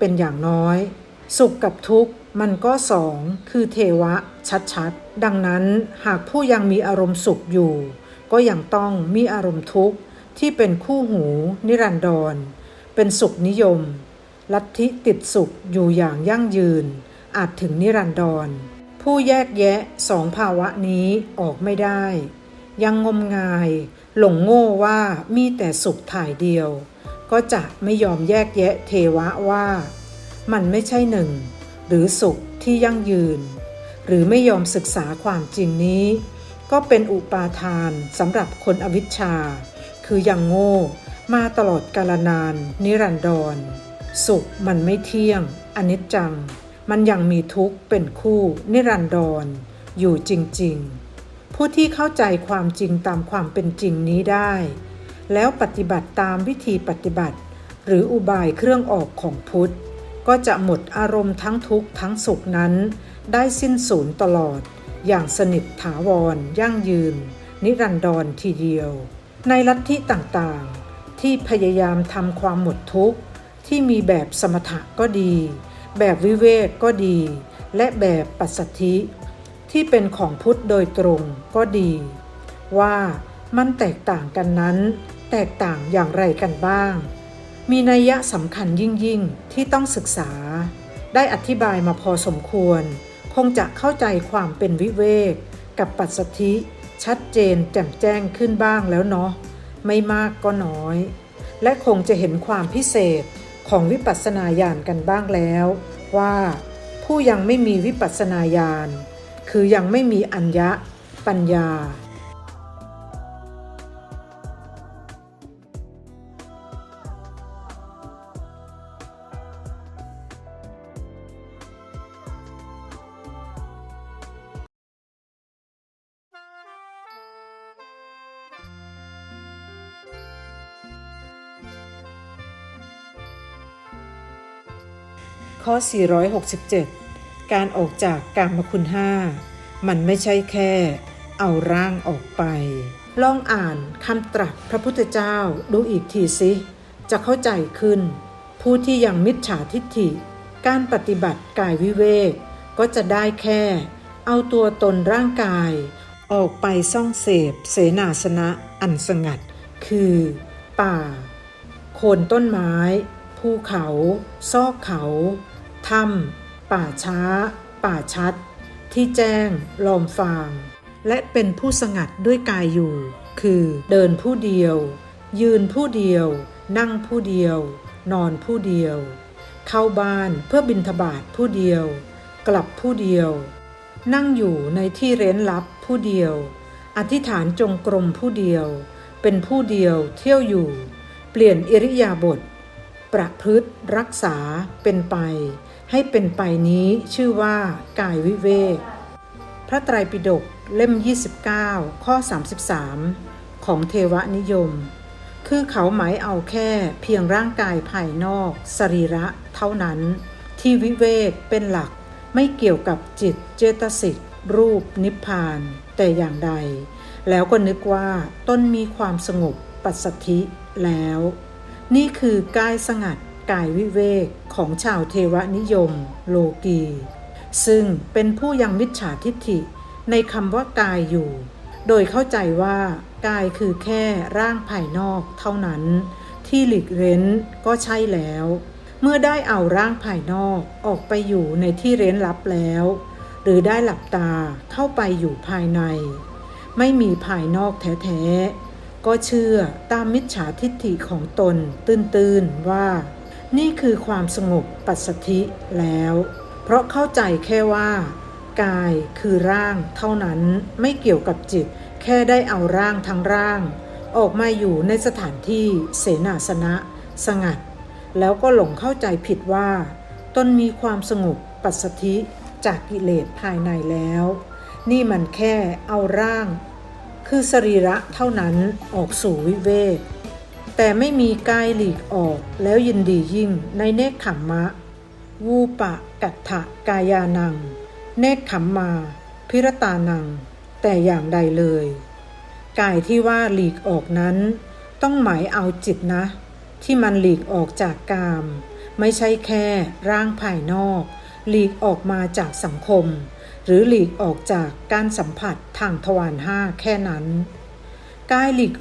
เป็นอย่างน้อย สุขกับทุกข์มันก็สองคือเทวะชัดๆ ดังนั้นหากผู้ยังมีอารมณ์สุขอยู่ ก็ยังต้องมีอารมณ์ทุกข์ที่เป็นคู่หูนิรันดร เป็นสุขนิยม ลัทธิติดสุขอยู่อย่างยั่งยืน อาจถึงนิรันดร ผู้แยกแยะสองภาวะนี้ออกไม่ได้ ยังงมงาย หลงโง่ว่ามีแต่สุขถ่ายเดียว ก็จะไม่ยอมแยกแยะเทวะว่า มันไม่ใช่หนึ่ง หรือสุขที่ยั่งยืน หรือไม่ยอมศึกษาความจริงนี้ ก็เป็นอุปาทานสำหรับคนอวิชชา คือยังโง่มาตลอดกาลนาน นิรันดร สุขมันไม่เที่ยง อนิจจัง มันยังมีทุกข์เป็นคู่ นิรันดร อยู่จริง ๆ ผู้ที่เข้าใจความจริงตามความเป็นจริงนี้ได้ แล้วปฏิบัติตามวิธีปฏิบัติ หรืออุบายเครื่องออกของพุทธ ก็จะหมดอารมณ์ทั้งทุกข์ทั้งสุขนั้น ได้สิ้นสูญตลอด อย่างสนิทถาวร ยั่งยืน นิรันดรทีเดียว ในลัทธิต่างๆ ที่พยายามทำความหมดทุกข์ ที่มีแบบสมถะก็ดี แบบวิเวกก็ดี และแบบปัสสธิ ที่เป็นของพุทธโดยตรงก็ดี ว่า มันแตกต่างกันนั้น แตกต่างอย่างไรกันบ้าง มีนัยยะสำคัญยิ่งยิ่งๆที่ต้องศึกษา ได้อธิบายมาพอสมควร คงจะเข้าใจความเป็นวิเวก กับปัสสธิ ชัดเจนแจ่มแจ้งขึ้นบ้างแล้วเนาะไม่มากก็น้อย และคงจะเห็นความพิเศษของวิปัสสนาญาณกันบ้างแล้ว ว่าผู้ยังไม่มีวิปัสสนาญาณคือยังไม่มีอัญญะ ปัญญา ข้อ 467 การออกจากกามคุณห้ามันไม่ใช่แค่ เอาร่างออกไป ลองอ่านคำตรัสพระพุทธเจ้าดูอีกทีสิ จะเข้าใจขึ้น ผู้ที่ยังมิจฉาทิฏฐิ การปฏิบัติกายวิเวก ก็จะได้แค่ เอาตัวตนร่างกาย ออกไปซ่องเสพเสนาสนะอันสงัด คือ ป่า โคนต้นไม้ ภูเขา ซอกเขา ถ้ำป่าช้า ป่าชัด ที่แจ้ง ลอมฟาง และเป็นผู้สงัดด้วยกายอยู่ คือเดินผู้เดียว ยืนผู้เดียว นั่งผู้เดียว นอนผู้เดียว เข้าบ้านเพื่อบินทบาทผู้เดียว กลับผู้เดียว นั่งอยู่ในที่เร้นลับผู้เดียว อธิษฐานจงกรมผู้เดียว เป็นผู้เดียวเที่ยวอยู่ เปลี่ยนอิริยาบถประพฤติรักษาเป็นไป ให้เป็นไปนี้ชื่อว่ากายวิเวก พระไตรปิฎกเล่ม 29 ข้อ 33 ของเทวนิยม คือเขาหมายเอาแค่เพียงร่างกายภายนอกสรีระเท่านั้น ที่วิเวกเป็นหลักไม่เกี่ยวกับจิตเจตสิกรูปนิพพาน แต่อย่างใด แล้วก็นึกว่าต้นมีความสงบปัสสธิแล้ว นี่คือกายสงัด กายวิเวกของชาวเทวนิยม โลกี ซึ่งเป็นผู้ยังมิจฉาทิฏฐิในคำว่ากายอยู่ โดยเข้าใจว่ากายคือแค่ร่างภายนอกเท่านั้น ที่หลีกเร้นก็ใช่แล้ว เมื่อได้เอาร่างภายนอกออกไปอยู่ในที่เร้นลับแล้ว หรือได้หลับตาเข้าไปอยู่ภายใน ไม่มีภายนอกแท้ๆก็เชื่อตามมิจฉาทิฏฐิของตนตื้นๆว่า นี่คือความสงบปัสสธิแล้ว เพราะเข้าใจแค่ว่า กายคือร่างเท่านั้นไม่เกี่ยวกับจิต แค่ได้เอาร่างทั้งร่าง ออกมาอยู่ในสถานที่เสนาสนะ สงัด แล้วก็หลงเข้าใจผิดว่า ตนมีความสงบปัสสธิจากกิเลสภายในแล้ว นี่มันแค่เอาร่าง คือสรีระเท่านั้นออกสู่วิเวก แต่ไม่มีกายหลีกออกแล้วยินดียิ่งในเนคขมมะ วูปะกัตถะกายานัง เนคขมมา พิรตานัง แต่อย่างใดเลย กายที่ว่าหลีกออกนั้น ต้องหมายเอาจิตนะ ที่มันหลีกออกจากกาม ไม่ใช่แค่ร่างภายนอก หลีกออกมาจากสังคม หรือหลีกออกจากการสัมผัสทางทวารห้าแค่นั้นกายหลีก